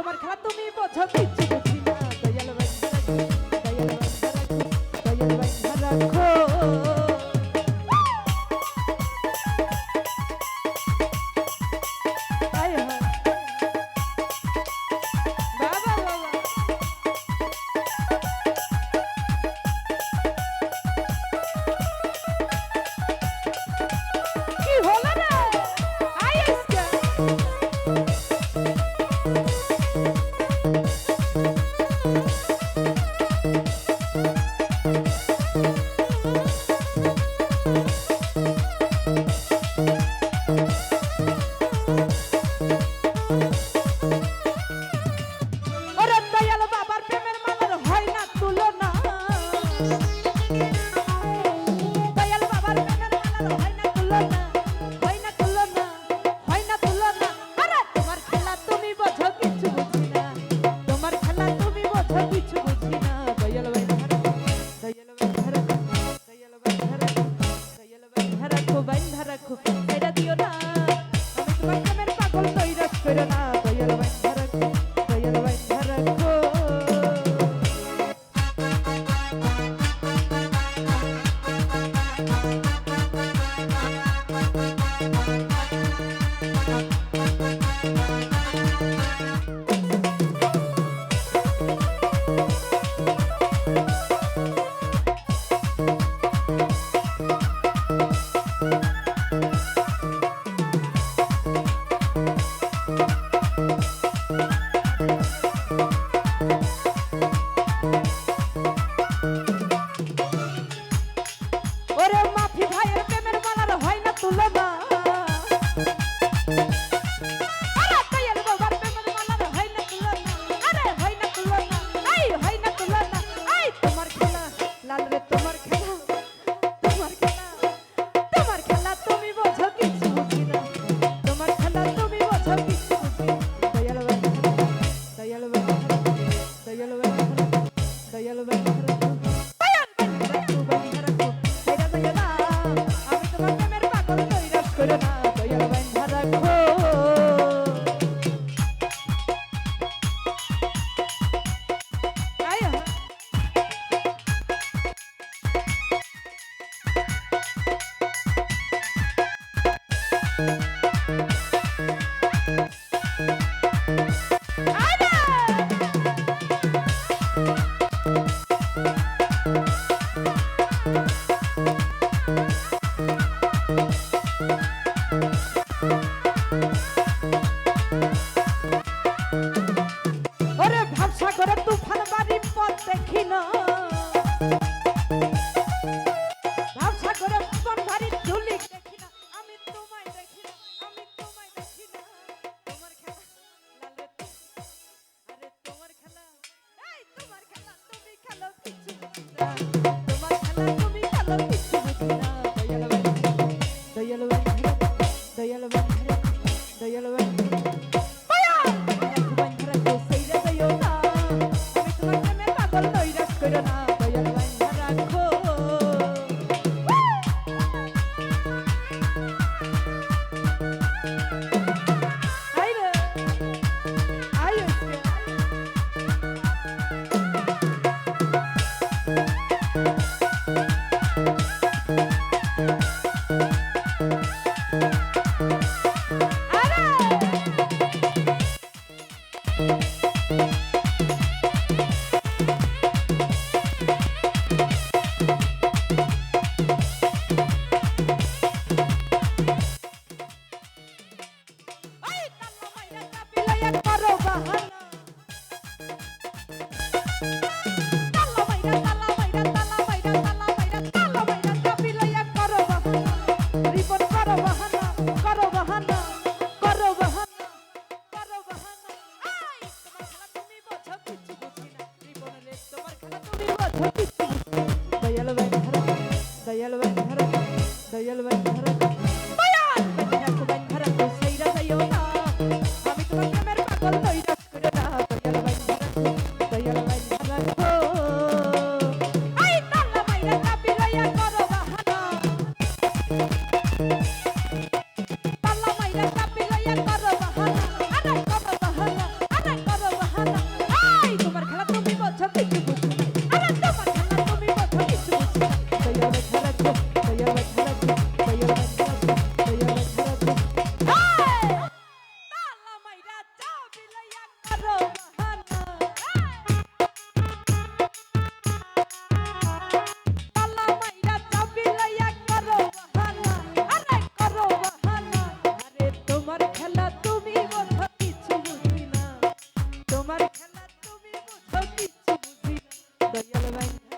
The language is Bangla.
তোমার খেলা তুমি বোঝো Vai comer pa' con pero nada దయలు వైపు దయలు వైపు Yellow Ranger.